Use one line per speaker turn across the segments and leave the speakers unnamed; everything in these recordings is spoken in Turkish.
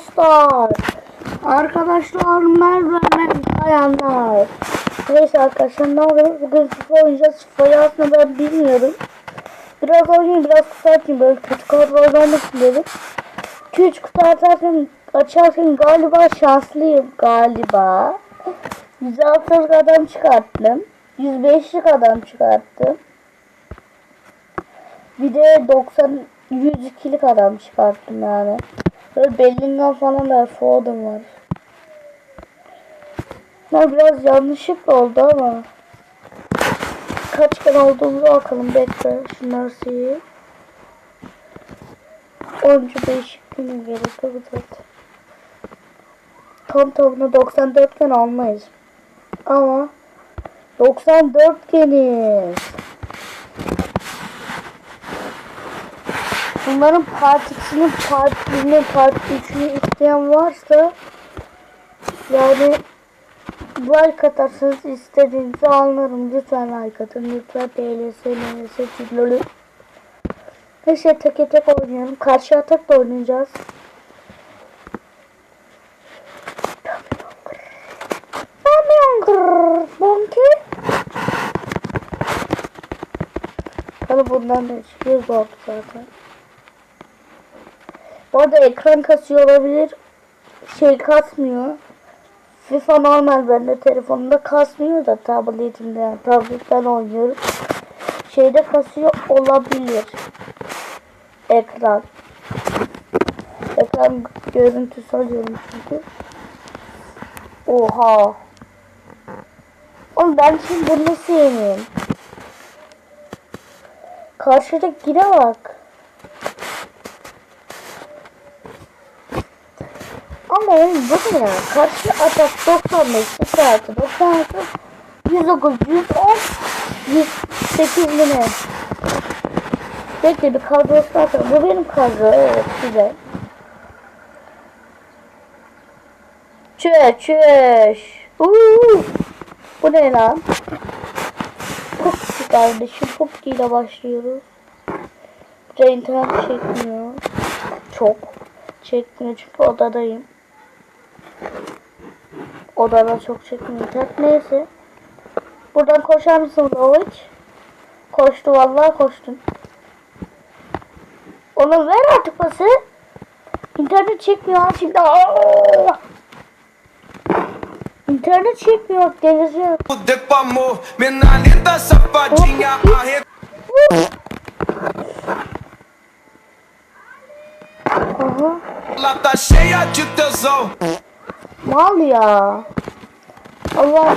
dostlar. Arkadaşlar Merve ben Kayanlar. Neyse arkadaşlar ne yapıyoruz? Bugün FIFA oynayacağız. FIFA'yı aslında ben bilmiyorum. Biraz oynayayım biraz kısaltayım. Böyle kötü kadrolardan da silerim. 2-3 kutu atarken açarken galiba şanslıyım. Galiba. 106'lık adam çıkarttım. 105'lik adam çıkarttım. Bir de 90 102'lik adam çıkarttım yani. Böyle Bellingham falan da Foden var. Ya biraz yanlışlıkla oldu ama. Kaç kere olduğumuzu bakalım bekle. Şunları sileyim. Oyuncu değişikliğine gerek yok zaten. Tam tamına 94 gen almayız. Ama 94 geniz. Bunların part 2'sini, part 1'ini, part 3'ünü isteyen varsa yani like atarsanız istediğinizi anlarım. Lütfen like atın. Lütfen PLS, NLS, Cillolü. Neyse tek tek oynayalım. Karşı atak da oynayacağız. Bonki. Tabi bundan da çıkıyor zaten. Bu arada ekran kasıyor olabilir. Şey kasmıyor. FIFA normal bende telefonumda kasmıyor da tabletimde yani tabletten oynuyorum. Şeyde kasıyor olabilir. Ekran. Ekran görüntüsü alıyorum çünkü. Oha. Oğlum ben şimdi bunu sevmiyorum. Karşıda gire bak. Ama oğlum ne ya? Karşı atak 95, 26, 96, 109, 110, 108 mi ne? Bekle bir kadrosu atalım. Bu benim kadro. Evet güzel. Çöş çöş. Uuu. Bu ne lan? Pupki kardeşim. Pupki ile başlıyoruz. Burada internet çekmiyor. Çok. Çekmiyor çünkü odadayım. Odada çok internet. Neyse. Buradan koşar mısın Lovic? Koştu vallahi koştun. Oğlum ver artık pası. İnternet çekmiyor şimdi. Aa! İnternet çekmiyor deliriyor.
de com amor, menalita safadinha, arre...
Aha. Mal ya. Allah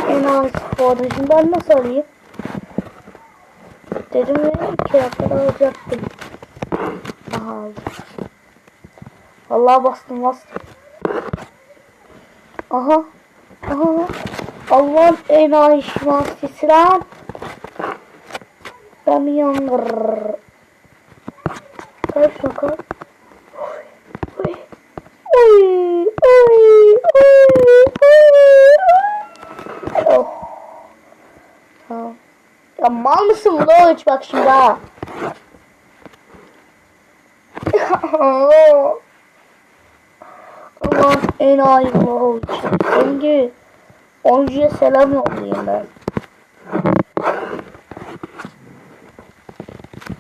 sporda. Şimdi ben nasıl alayım? Dedim ve iki dakikada alacaktım. Aha. Allah bastım bastım. Aha. Aha. Allah'ın en aşmasisi lan. Ben yangır. Kaç bakalım. Oy. Oy. Oy. Oh. Tamam. Ya mal mısın Loğuç bak şimdi ha. Aman en ay Loğuç. Şimdi oyuncuya selam yollayayım ben.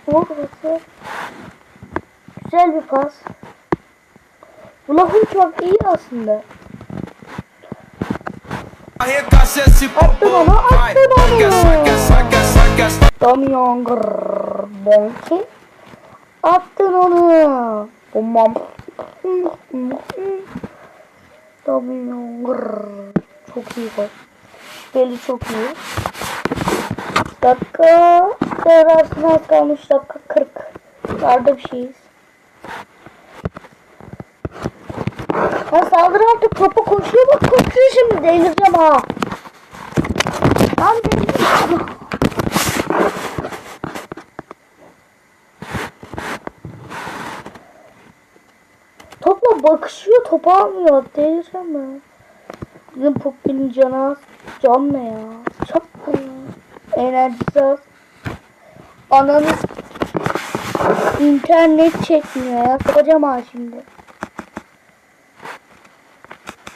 Bu burası. Güzel bir pas. Bu lafın çok iyi aslında. Attın onu, attın onu. Damian Grrr, Bonki. Attın onu. Bumam. Damian. Çok iyi gol. Beli çok iyi. Dakika. Devre az kalmış. Dakika 40. Vardı bir şeyiz. Ha saldır artık topu koşuyor bak koşuyor şimdi delireceğim ha. Lan delireceğim. Topla bakışıyor topu almıyor. Delireceğim ben. Bizim Puppi'nin canı az. Can ne ya? Ya. Enerjisi az. Ananız internet çekmiyor ya. Kocaman şimdi.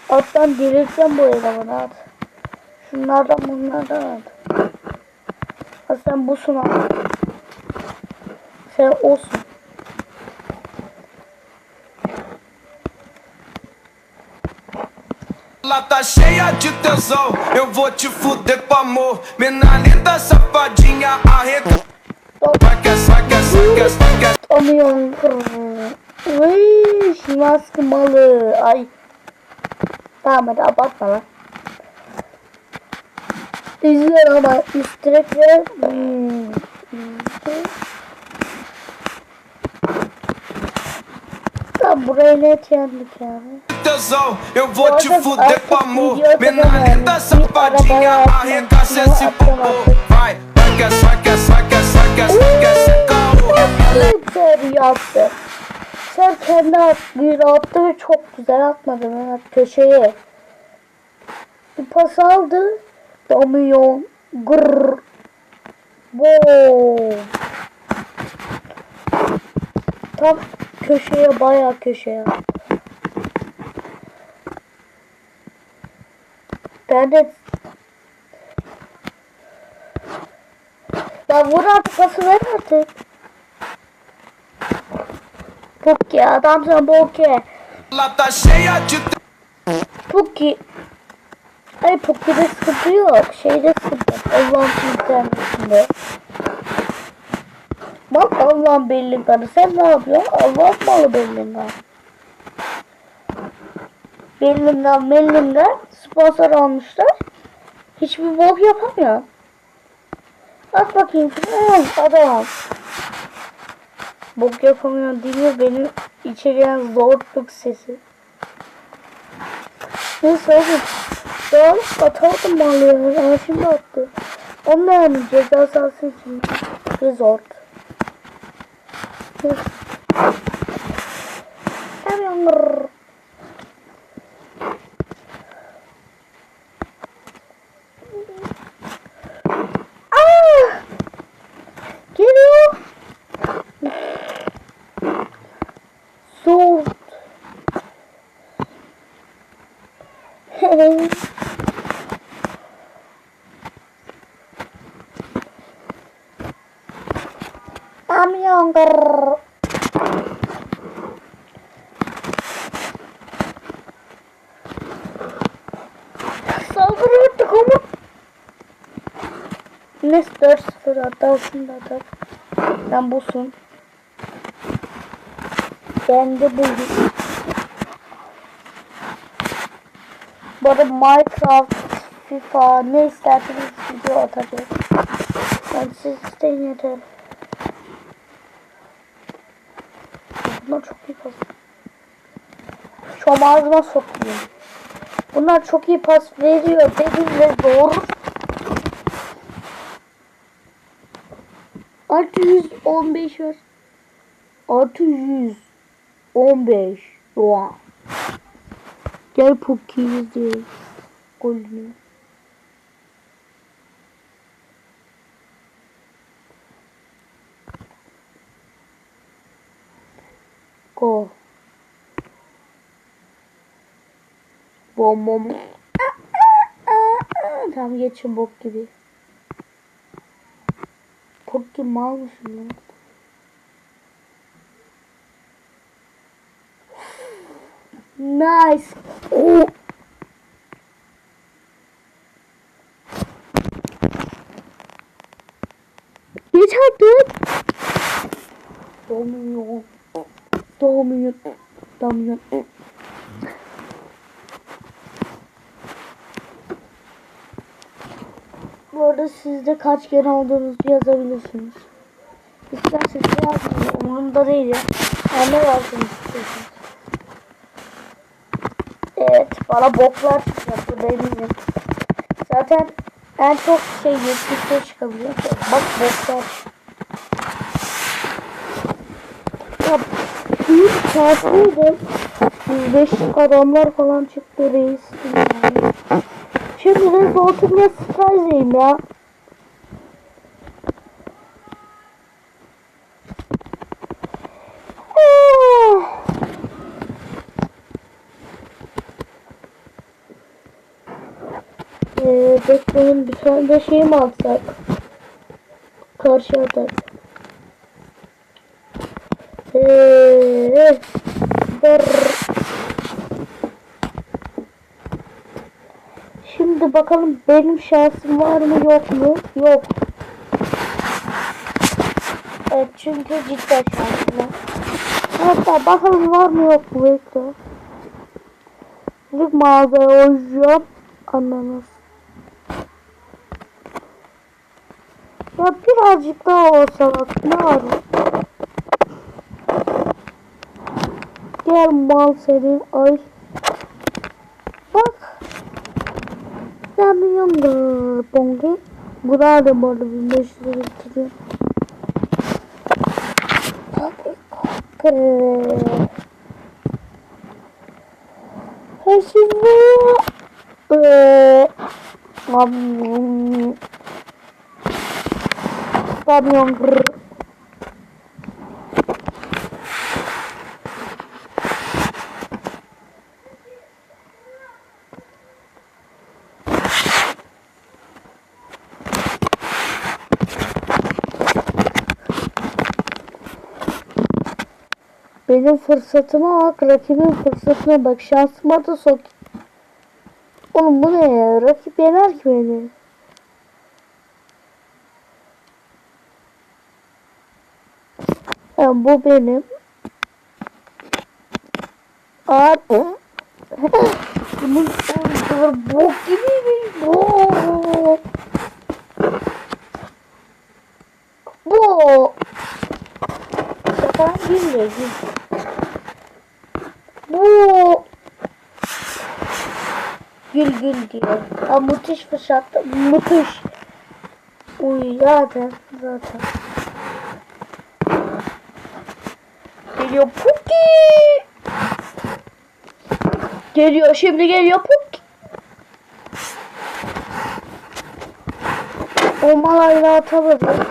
Alttan delirteceğim bu elemanı at. Şunlardan bunlardan at. Ha sen busun abi. Sen olsun.
Lá tá cheia de tesão, eu vou te fuder com amor. Mina linda, safadinha, que vai que vai que
Tutamıyorum. Vıy, mask malı. Ay. Tamam hadi abartma lan. İzler ama istirek ve hmm. Tamam burayı net yendik yani.
eu vou te fuder com
que
amor.
idiota,
Mina
né,
linda,
mano?
safadinha,
Que
arregaça
arabaya
esse
atma,
popô.
atma.
Vai, vai que vai que vai que vai que vai que esse caô.
Güzel yaptı. Sen kendi attığını attı ve çok güzel atmadı Mehmet köşeye. Bir pas aldı. Domyon. Grrr. Boom. Tam köşeye bayağı köşeye. Ben de Ya vur artık pası ver artık. Puki.
Lá tá cheia de
Puki. Ay Puki'de sıkıntı yok. Şeyde sıkıntı. Allah'ın internetinde. Bak Allah'ın Bellingham. Sen ne yapıyorsun? Allah'ın malı Bellingham. Bellingham, Bellingham sponsor almışlar. Hiçbir bok yapamıyor. Bak bakayım. Adam. Bok yapamıyor mi? Benim içeriyen zorluk sesi. Neyse oğlum. Daha atardım malı Ama şimdi attı. Onun yani ceza sahası için. Resort. Neyse. Hemen Aa! Geliyor. Soğuk. I'm younger. Saldırı attık ama. Neyse 4-0 hatta şunu da atar. Ben busun. Ben de buldum. Bu arada Minecraft, FIFA ne isterseniz video atacağız. Ben siz isteyin yeter. Bunlar çok iyi pas. Şu an ağzıma sokuyor. Bunlar çok iyi pas veriyor dedim ve doğru. Artı 115 var. Artı 115. Oha. Gel Poki izleyelim. Golünü. Go. Bom bom. Tam geçin bok gibi. Poki mal mısın lan? Nice. Oh. Geç artık. Domuyor. Domuyor. Domuyor. Bu arada siz de kaç kere olduğunuzu yazabilirsiniz. İsterseniz yazmayın. Umurumda değil ya. Anne yazsın istiyorsanız. Evet bana boklar çıkacak eminim. Zaten en çok şey 70'te çıkabiliyor. Bak boklar. Ya büyük şanslıydım. 105 adamlar falan çıktı reis. Şimdi de Zoltun Strize'yim ya. Ah. Bekleyin bir tane de şey mi? Karşı atak. Dır. Şimdi bakalım benim şansım var mı yok mu? Yok. Evet çünkü cidden şansım var. Hatta bakalım var mı yok mu bekle. İlk mağazaya oynayacağım. Ananas. Ya birazcık daha olsa bak ne var? Gel mal senin ay. Bak. Sen milyondur bongi. Bu da da bu arada 1500 lira bitiriyor. Hadi kalk. Ha şimdi. Eee. Am. Kamyon. Brr. Benim fırsatıma bak, rakibin fırsatına bak. Şansıma da sok. Oğlum bu ne ya? Rakip yener ki beni. Ha, bu benim. Abi. Oyuncuları bok gibi diyor. Ha müthiş fırsattı. Müthiş. Uy zaten zaten. Geliyor Puki. Geliyor şimdi geliyor Puki. Olmalarla atamadı.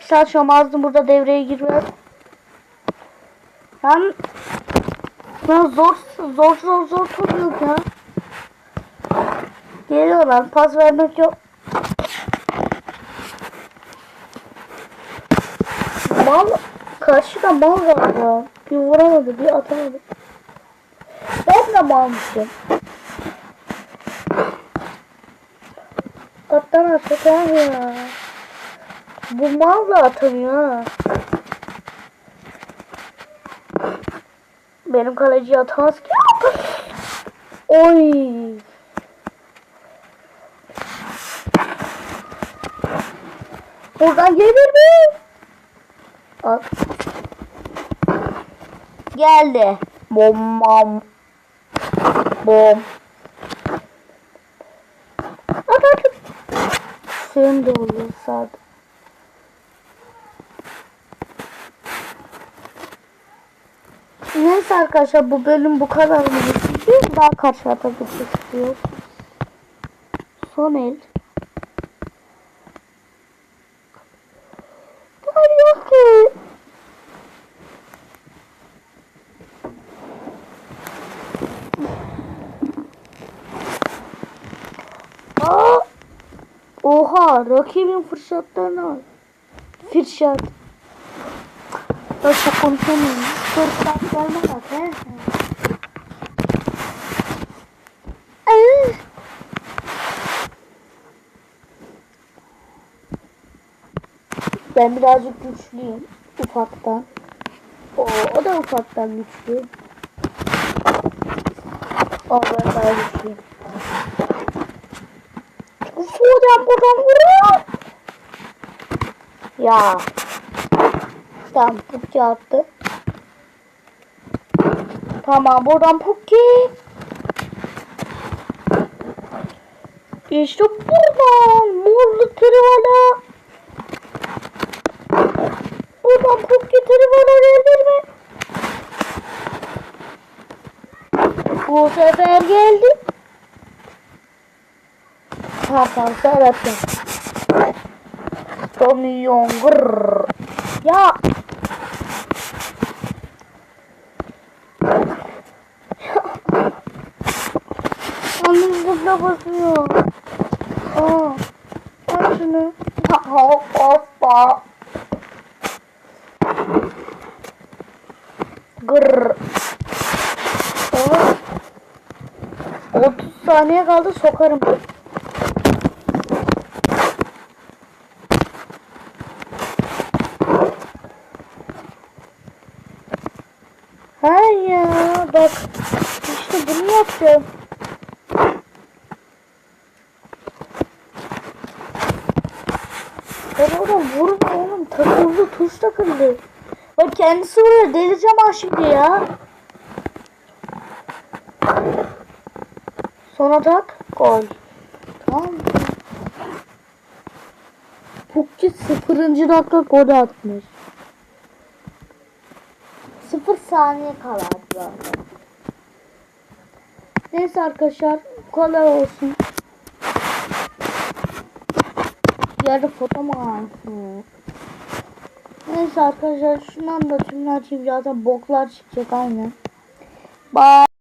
Saçma ağzım burada devreye girmez. Ben ben zor zor zor zor tutuyorum ya. Geliyorlar pas vermek yok. Mal karşıda mal var ya. Bir vuramadı bir atamadı. Ben de malmışım. Attan abi ya. Bu mal da atamıyor. Benim kaleci atamaz ki. Oy. Buradan gelir mi? At. Geldi. Bom bom. Bom. At at. Senin de sağda. Neyse arkadaşlar bu bölüm bu kadar? Bir daha karşı atabilirsiniz istiyor. Son el. Var yok ki. Aa! Oha rakibin fırsatlarını al. Fırsat. Ben çok konuşamıyorum. Ay. Ben birazcık güçlüyüm. Ufaktan. O, o da ufaktan güçlü. O ben daha güçlüyüm. Buradan buradan vuruyor. Ya. Tamam Pukki attı. Tamam buradan Pukki. İşte buradan morlu trivala. Buradan Pukki trivala gelir mi? Bu sefer geldi. Seyrettim. Domilyon gırrrr. Ya. Tuşuna basıyor. Aa. Al şunu. Hop hoppa. Gırr. Oğlum. 30 saniye kaldı sokarım. Ha ya bak işte bunu yapacağım. Ben oğlum vurma oğlum takıldı tuş takıldı. Bak kendisi vuruyor delireceğim ha şimdi ya. Son atak gol. Tamam mı? Pukki 0. dakika gol atmış. 0 saniye kala zaten. Neyse arkadaşlar kolay olsun. Yerde foto mu? Neyse arkadaşlar şundan da şunu açayım zaten boklar çıkacak aynen. Bye.